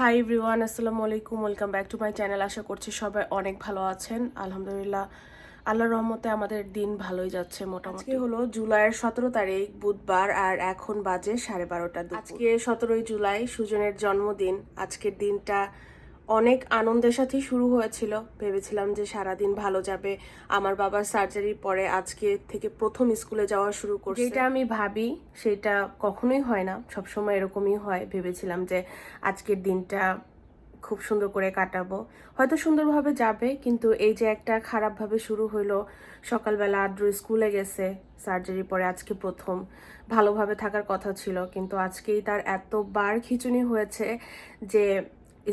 High everyone আসসালামু আলাইকুম welcome back to my channel আশা করছি সবাই অনেক ভালো আছেন। আলহামদুলিল্লাহ আল্লাহর রহমতে আমাদের দিন ভালোই যাচ্ছে মোটামুটি। হলো জুলাইয়ের সতেরো তারিখ বুধবার আর এখন বাজে সাড়ে বারোটা আজকে সতেরোই জুলাই সুজনের জন্মদিন। আজকের দিনটা অনেক আনন্দের সাথেই শুরু হয়েছিল। ভেবেছিলাম যে সারাদিন ভালো যাবে। আমার বাবার সার্জারির পরে আজকে থেকে প্রথম স্কুলে যাওয়া শুরু করছে। যেটা আমি ভাবি, সেটা কখনোই হয় না। সবসময় এরকমই হয়। ভেবেছিলাম যে আজকের দিনটা খুব সুন্দর করে কাটাবো। হয়তো সুন্দরভাবে যাবে, কিন্তু এই যে একটা খারাপভাবে শুরু হইল, সকালবেলা আদ্র স্কুলে গেছে সার্জারি পরে আজকে প্রথম। ভালোভাবে থাকার কথা ছিল, কিন্তু আজকেই তার এতবার খিচুনি হয়েছে যে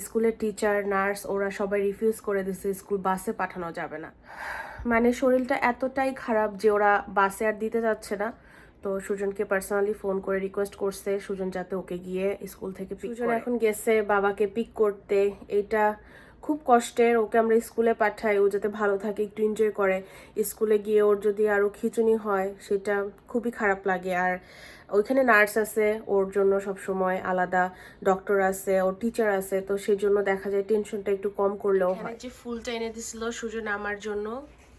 স্কুলের টিচার নার্স ওরা সবাই রিফিউজ করে দিছে স্কুল বাসে পাঠানো যাবে না। মানে শরীরটা এতটাই খারাপ যে ওরা বাসে আর দিতে যাচ্ছে না। তো সুজনকে পার্সোনালি ফোন করে রিকোয়েস্ট করছে সুজন যাতে ওকে গিয়ে স্কুল থেকে পিক সুজন এখন গেছে বাবাকে পিক করতে। এটা খুব কষ্টের ওকে আমরা স্কুলে পাঠাই ও যাতে ভালো থাকে একটু এনজয় করে। স্কুলে গিয়ে ওর যদি আরও খিচুনি হয় সেটা খুবই খারাপ লাগে। আর ওইখানে নার্স আছে ওর জন্য সব সময় আলাদা ডক্টর আছে ওর টিচার আছে তো সেই জন্য দেখা যায় টেনশনটা একটু কম করলেও হয়। যে ফুলটা এনে দিছিল সুজন আমার জন্য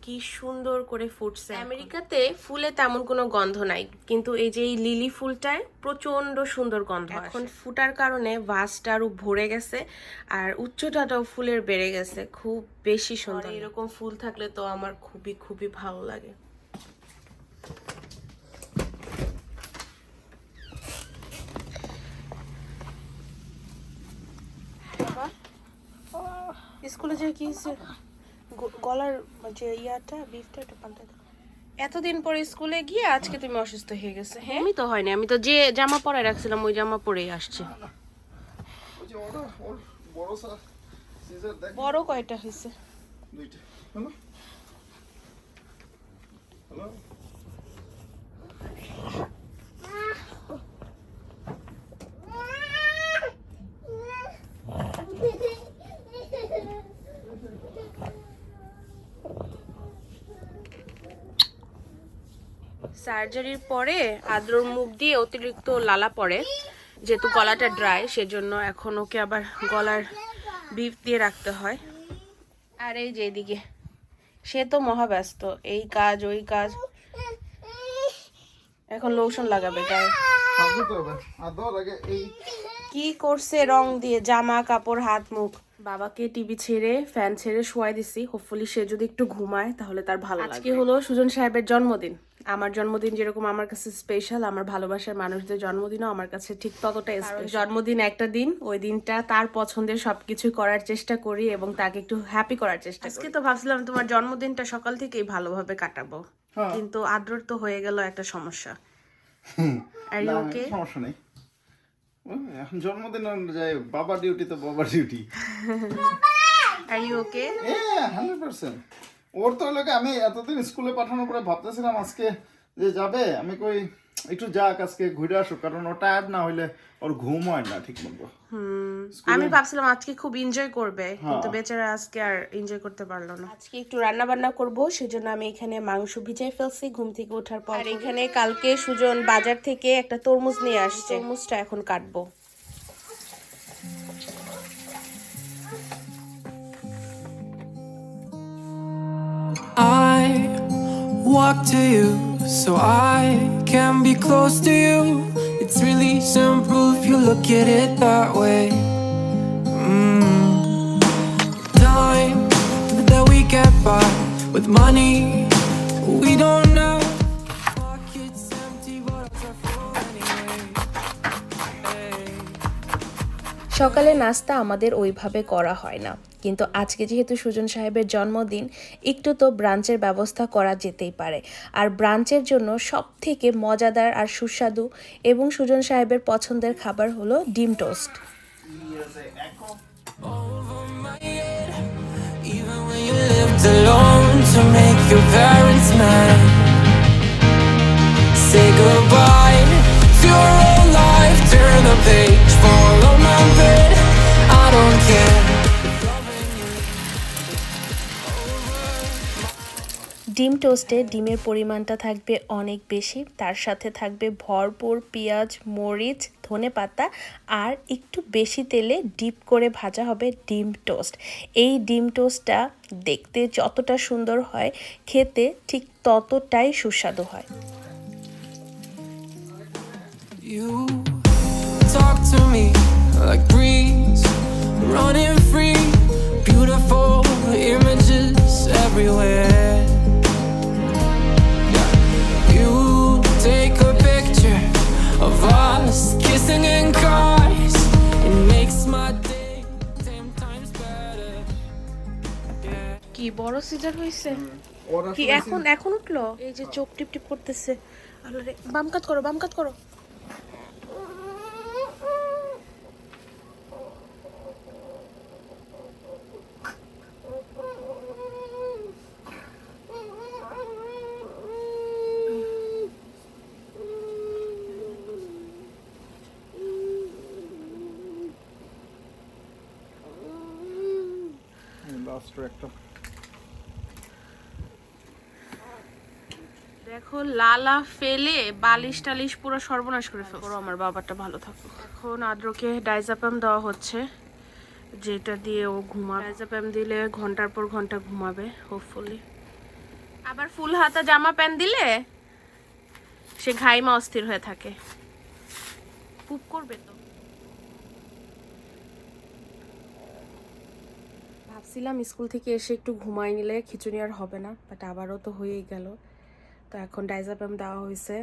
কি সুন্দর করে ফুটছে আমেরিকাতে ফুলে তেমন কোনো গন্ধ নাই কিন্তু এই যে এই লিলি ফুলটায় প্রচণ্ড সুন্দর গন্ধ এখন ফুটার কারণে ভাসটা আরও ভরে গেছে আর উচ্চতাটাও ফুলের বেড়ে গেছে খুব বেশি সুন্দর। এরকম ফুল থাকলে তো আমার খুবই খুবই ভালো লাগে। স্কুলে যে কি হয়েছে? গলার যে ইয়াটা বিফটা একটু পাল্টে দাও। এতদিন পরে স্কুলে গিয়ে আজকে তুমি অসুস্থ হয়ে গেছে হ্যাঁ? আমি তো হয়নি আমি তো যে জামা পরায় রাখছিলাম ওই জামা পরেই আসছে। বড় কয়টা হয়েছে? দুইটা। হ্যালো? হ্যালো? সার্জারির পরে আদ্রর মুখ দিয়ে অতিরিক্ত লালা পড়ে যেহেতু গলাটা ড্রাই সেজন্য এখন ওকে আবার গলার বিফ দিয়ে রাখতে হয়। আর এই যে এদিকে সে তো মহাব্যস্ত এই কাজ ওই কাজ। এখন লোশন লাগাবে গায়ে। এই। কি করছে রং দিয়ে জামা কাপড় হাত মুখ? বাবাকে টিভি ছেড়ে ফ্যান ছেড়ে শোয়াই দিছি। হোপফুলি সে যদি একটু ঘুমায় তাহলে তার ভালো আজকে হলো সুজন সাহেবের জন্মদিন। আমার জন্মদিন যেরকম আমার কাছে স্পেশাল আমার ভালোবাসার মানুষদের জন্মদিনও আমার কাছে ঠিক ততটাই স্পেশাল জন্মদিন একটা দিন ওই দিনটা তার পছন্দের সবকিছু করার চেষ্টা করি এবং তাকে একটু হ্যাপি করার চেষ্টা করি। আজকে তো ভাবছিলাম তোমার জন্মদিনটা সকাল থেকেই ভালোভাবে কাটাবো হ্যাঁ। কিন্তু আদ্রর তো হয়ে গেল একটা সমস্যা। আর ওকে সমস্যা নেই। এখন জন্মদিন যায় বাবা ডিউটি তো বাবা ডিউটি আর ইউ ওকে হ্যাঁ হান্ড্রেড পার্সেন্ট ওর তো লোকে আমি এতদিন স্কুলে পাঠানোর পরে ভাবতেছিলাম আজকে যে যাবে আমি কই একটু যাক আজকে ঘুরে আসুক কারণ ও টায়ার্ড না হইলে ওর ঘুম হয় না ঠিক মতো। আমি ভাবছিলাম আজকে খুব এনজয় করবে কিন্তু বেচারা আজকে আর এনজয় করতে পারল না। আজকে একটু রান্না বান্না করব সেজন্য আমি এখানে মাংস ভিজাই ফেলছি ঘুম থেকে ওঠার পর। আর এখানে কালকে সুজন বাজার থেকে একটা তরমুজ নিয়ে আসছে। তরমুজটা এখন কাটবো। Walk to you so I can be close to you. It's really simple if you look at it that way. Mm. Time that we get by with money সকালে নাস্তা আমাদের ওইভাবে করা হয় না কিন্তু আজকে যেহেতু সুজন সাহেবের জন্মদিন একটু তো ব্রাঞ্চের ব্যবস্থা করা যেতেই পারে আর ব্রাঞ্চের জন্য সব থেকে মজাদার আর সুস্বাদু এবং সুজন সাহেবের পছন্দের খাবার হলো ডিম toast. Say goodbye to your old life. Turn the page, follow my. I don't care. ডিম টোস্টে ডিমের পরিমাণটা থাকবে অনেক বেশি তার সাথে থাকবে ভরপুর পেঁয়াজ মরিচ ধনে পাতা আর একটু বেশি তেলে ডিপ করে ভাজা হবে ডিম টোস্ট এই ডিম টোস্টটা দেখতে যতটা সুন্দর হয় খেতে ঠিক ততটাই সুস্বাদু হয় You talk to me like breeze, running free, beautiful images everywhere. Yeah. You take a picture of us kissing in cars. It makes my day ten times better. Yeah. কি বড় সিজার হয়েছে কি এখন এখন উঠল এই যে চোখ টিপ টিপ করতেছে বাম কাত করো বাম কাত করো একটা। দেখো লালা ফেলে বালিশ টালিশ পুরো সর্বনাশ করে ফেলো আমার বাবাটা ভালো থাকো এখন আদ্রকে ডাইজাপাম দেওয়া হচ্ছে যেটা দিয়ে ও ঘুমা ডাইজাপাম দিলে ঘণ্টার পর ঘণ্টা ঘুমাবে হোপফুলি আবার ফুল হাতা জামা প্যান্ট দিলে সে ঘাইমা অস্থির হয়ে থাকে। পুপ করবে তো। ভাবছিলাম স্কুল থেকে এসে একটু ঘুমাই নিলে খিচুড়ি আর হবে না বাট আবারও তো হয়েই গেল। তো এখন ডাইজাপ্যাম দেওয়া হয়েছে।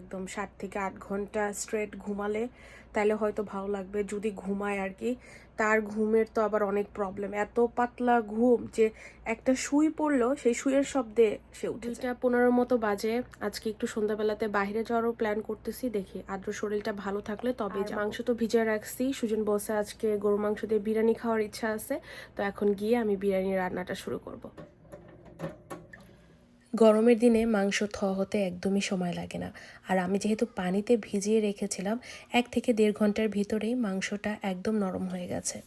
একদম সাত থেকে আট ঘণ্টা স্ট্রেট ঘুমালে তাহলে হয়তো ভালো লাগবে। যদি ঘুমায় আর কি তার ঘুমের তো আবার অনেক প্রবলেম এত পাতলা ঘুম যে একটা শুই পড়ল সেই শুয়ের শব্দে সে উঠে দুইটা পনেরোর মতো বাজে। আজকে একটু সন্ধ্যাবেলাতে বাইরে যাওয়ারও প্ল্যান করতেছি। দেখি আদ্র শরীরটা ভালো থাকলে তবে মাংস তো ভিজিয়ে রাখছি। সুজন বসে আজকে গরু মাংস দিয়ে বিরিয়ানি খাওয়ার ইচ্ছা আছে। তো এখন গিয়ে আমি বিরিয়ানি রান্নাটা শুরু করব। গরমের দিনে মাংস থ হতে একদমই সময় লাগে না। আর আমি যেহেতু পানিতে ভিজিয়ে রেখেছিলাম, এক থেকে দেড় ঘণ্টার ভিতরেই মাংসটা একদম নরম হয়ে গেছে।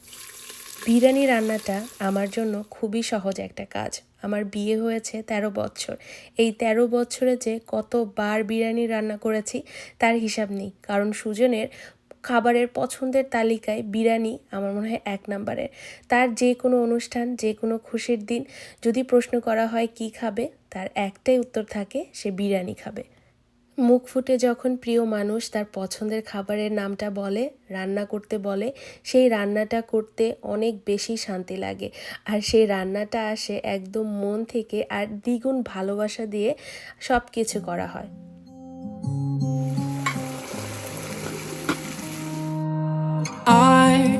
বিরিয়ানি রান্নাটা আমার জন্য খুবই সহজ একটা কাজ। আমার বিয়ে হয়েছে ১৩ বছর। এই ১৩ বছরে যে কতবার বিরিয়ানি রান্না করেছি, তার হিসাব নেই। কারণ সুজনের খাবারের পছন্দের তালিকায় বিরিয়ানি আমার মনে হয় এক নম্বরের তার যে কোনো অনুষ্ঠান, যে কোনো খুশির দিন যদি প্রশ্ন করা হয় কি খাবে, তার একটাই উত্তর থাকে, সে বিরিয়ানি খাবে। মুখ ফুটে যখন প্রিয় মানুষ তার পছন্দের খাবারের নামটা বলে, রান্না করতে বলে, সেই রান্নাটা করতে অনেক বেশি শান্তি লাগে। আর সেই রান্নাটা আসে একদম মন থেকে আর দ্বিগুণ ভালোবাসা দিয়ে সব কিছু করা হয়। I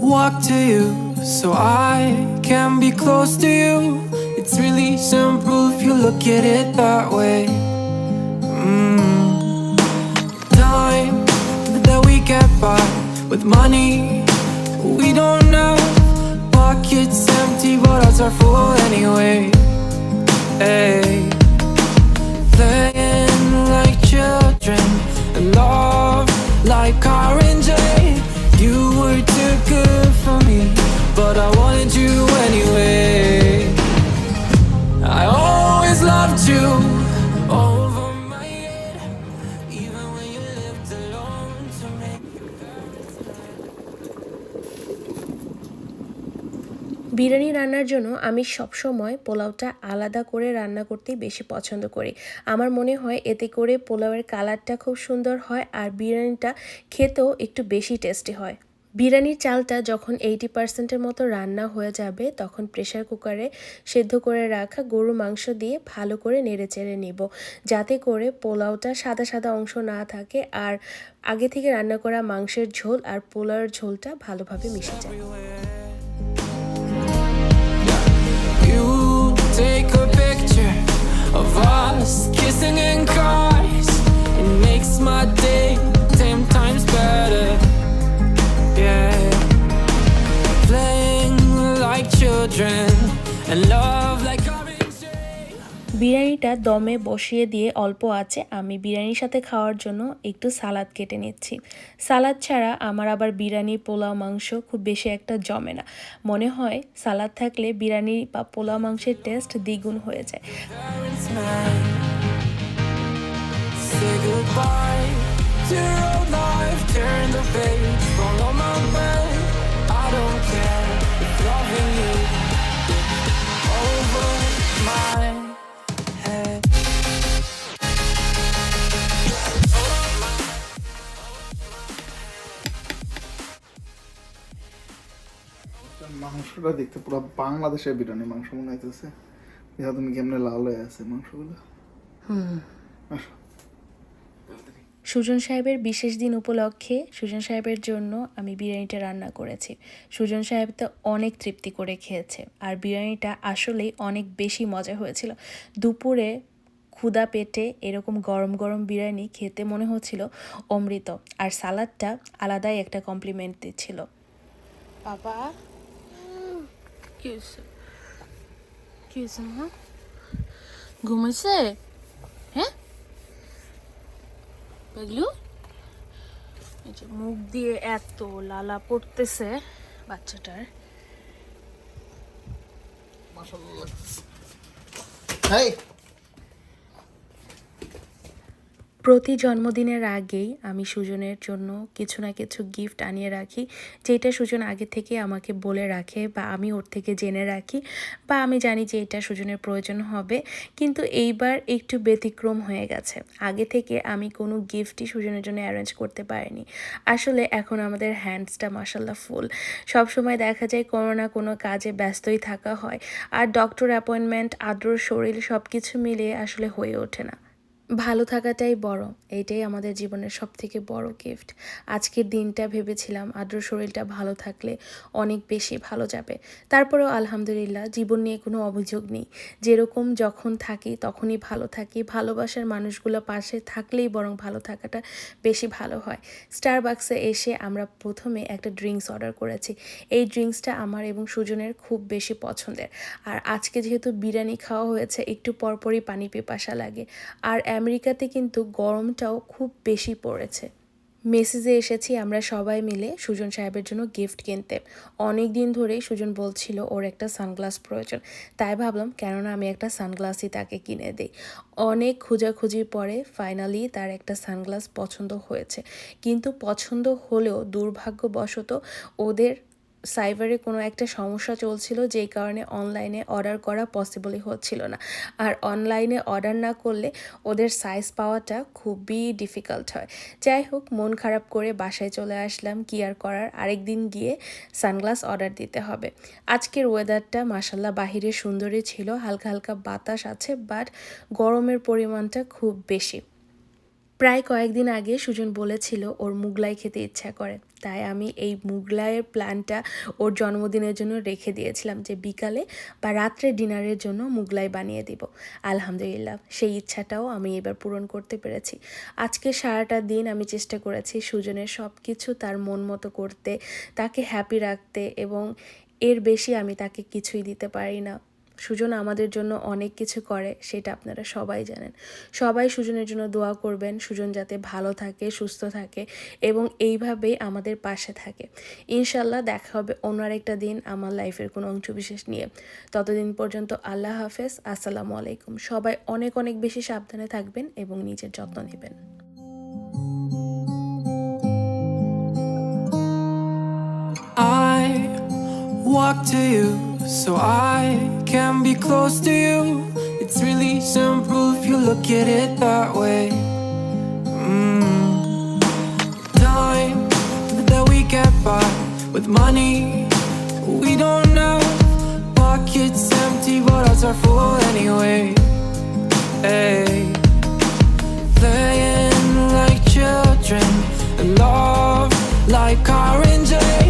walk to you so I can be close to you. It's really simple if you look at it that way. Mm. Time that we get by with money we don't know. Pockets empty, but hearts are full anyway. Hey. Playing like children love like orange. রান্নার জন্য আমি সবসময় পোলাওটা আলাদা করে রান্না করতেই বেশি পছন্দ করি। আমার মনে হয় এতে করে পোলাওয়ের কালারটা খুব সুন্দর হয় আর বিরিয়ানিটা খেতেও একটু বেশি টেস্টি হয়। বিরিয়ানির চালটা যখন এইটি পার্সেন্টের মতো রান্না হয়ে যাবে, তখন প্রেশার কুকারে সেদ্ধ করে রাখা গরু মাংস দিয়ে ভালো করে নেড়ে চেড়ে নিব। যাতে করে পোলাওটা সাদা সাদা অংশ না থাকে আর আগে থেকে রান্না করা মাংসের ঝোল আর পোলাওয়ের ঝোলটা ভালোভাবে মিশে যায়। Take a picture of us kissing in cars. It makes my day বিরিয়ানিটা দমে বসিয়ে দিয়ে অল্প আছে, আমি বিরিয়ানির সাথে খাওয়ার জন্য একটু সালাদ কেটে নিচ্ছি। সালাদ ছাড়া আমার আবার বিরিয়ানি, পোলাও, মাংস খুব বেশি একটা জমে না। মনে হয় সালাদ থাকলে বিরিয়ানি বা পোলাও, মাংসের টেস্ট দ্বিগুণ হয়ে যায়। Man. মাংসটা দেখতে পুরো বাংলাদেশের বিরিয়ানি মাংস মনে হইতেছে। তুমি কেমনে লাল হয়ে আছে মাংসগুলো? সুজন সাহেবের বিশেষ দিন উপলক্ষে সুজন সাহেবের জন্য আমি বিরিয়ানিটা রান্না করেছি। সুজন সাহেব তো অনেক তৃপ্তি করে খেয়েছে আর বিরিয়ানিটা আসলেই অনেক বেশি মজা হয়েছিল। দুপুরে ক্ষুদা পেটে এরকম গরম গরম বিরিয়ানি খেতে মনে হচ্ছিল অমৃত আর সালাদটা আলাদাই একটা কমপ্লিমেন্ট দিচ্ছিল। বাবা হয়েছে কি হয়েছে মা হ্যাঁ পাগলু যে মুখ দিয়ে এত লালা পড়তেছে বাচ্চাটার। মাশাআল্লাহ লাগতেছে। হেই প্রতি জন্মদিনের আগেই আমি সুজনের জন্য কিছু না কিছু গিফট আনিয়ে রাখি, যেটা সুজন আগে থেকে আমাকে বলে রাখে বা আমি ওর থেকে জেনে রাখি বা আমি জানি যে এটা সুজনের প্রয়োজন হবে। কিন্তু এইবার একটু ব্যতিক্রম হয়ে গেছে। আগে থেকে আমি কোনো গিফটই সুজনের জন্য অ্যারেঞ্জ করতে পারিনি। আসলে এখন আমাদের হ্যান্ডসটা মাসাল্লাহ ফুল সবসময় দেখা যায় কোনো না কোনো কাজে ব্যস্তই থাকা হয়। আর ডক্টর অ্যাপয়েন্টমেন্ট আদ্রর শরীর সব কিছু মিলিয়ে আসলে হয়ে ওঠে না। ভালো থাকাটাই বড়। এইটাই আমাদের জীবনের সব থেকে বড় গিফট আজকের দিনটা ভেবেছিলাম আদ্র শরীরটা ভালো থাকলে অনেক বেশি ভালো যাবে। তারপরেও আলহামদুলিল্লাহ জীবন নিয়ে কোনো অভিযোগ নেই। যেরকম যখন থাকি তখনই ভালো থাকি। ভালোবাসার মানুষগুলো পাশে থাকলেই বরং ভালো থাকাটা বেশি ভালো হয়। স্টার বাক্সে এসে আমরা প্রথমে একটা ড্রিঙ্কস অর্ডার করেছি। এই ড্রিঙ্কসটা আমার এবং সুজনের খুব বেশি পছন্দের। আর আজকে যেহেতু বিরিয়ানি খাওয়া হয়েছে, একটু পরপরই পানি পিপাসা লাগে। আর আমেরিকাতে কিন্তু গরমটাও খুব বেশি পড়েছে। মেসেজে এসেছি আমরা সবাই মিলে সুজন সাহেবের জন্য গিফট কিনতে। অনেক দিন ধরেই সুজন বলছিল ওর একটা সানগ্লাস প্রয়োজন। তাই ভাবলাম, কেননা আমি একটা সানগ্লাসই তাকে কিনে দিই। অনেক খোঁজাখুঁজির পরে ফাইনালি তার একটা সানগ্লাস পছন্দ হয়েছে। কিন্তু পছন্দ হলেও দুর্ভাগ্যবশত ওদের সাইবারে কোনো একটা সমস্যা চলছিল, যেই কারণে অনলাইনে অর্ডার করা পসিবলই হচ্ছিল না। আর অনলাইনে অর্ডার না করলে ওদের সাইজ পাওয়াটা খুবই ডিফিকাল্ট হয়। যাই হোক, মন খারাপ করে বাসায় চলে আসলাম কি আর করার আরেকদিন গিয়ে সানগ্লাস অর্ডার দিতে হবে। আজকের ওয়েদারটা মাসাল্লাহ বাহিরে সুন্দরই ছিল, হালকা হালকা বাতাস আছে বাট গরমের পরিমাণটা খুব বেশি। প্রায় কয়েকদিন আগে সুজন বলেছিল ওর মুগলাই খেতে ইচ্ছা করে। তাই আমি এই মুগলাইয়ের প্ল্যানটা ওর জন্মদিনের জন্য রেখে দিয়েছিলাম যে বিকালে বা রাত্রে ডিনারের জন্য মুগলাই বানিয়ে দিব। আলহামদুলিল্লাহ, সেই ইচ্ছাটাও আমি এবার পূরণ করতে পেরেছি। আজকে সারাটা দিন আমি চেষ্টা করেছি সুজনের সব কিছু তার মন মতো করতে, তাকে হ্যাপি রাখতে এবং এর বেশি আমি তাকে কিছুই দিতে পারি না। সুজন আমাদের জন্য অনেক কিছু করে, সেটা আপনারা সবাই জানেন। সবাই সুজনের জন্য দোয়া করবেন, সুজন যাতে ভালো থাকে, সুস্থ থাকে এবং এইভাবেই আমাদের পাশে থাকে। ইনশাল্লাহ দেখা হবে অন্য আরেকটা দিন আমার লাইফের কোনো অংশ বিশেষ নিয়ে। ততদিন পর্যন্ত আল্লাহ হাফেজ, আসসালামু আলাইকুম। সবাই অনেক অনেক বেশি সাবধানে থাকবেন এবং নিজের যত্ন নেবেন। walk to you so I can be close to you. It's really simple if you look at it that way. Mm. Time that we get by with money we don't know. Pockets empty, but ours are full anyway. Hey. Playing like children and love like oranges.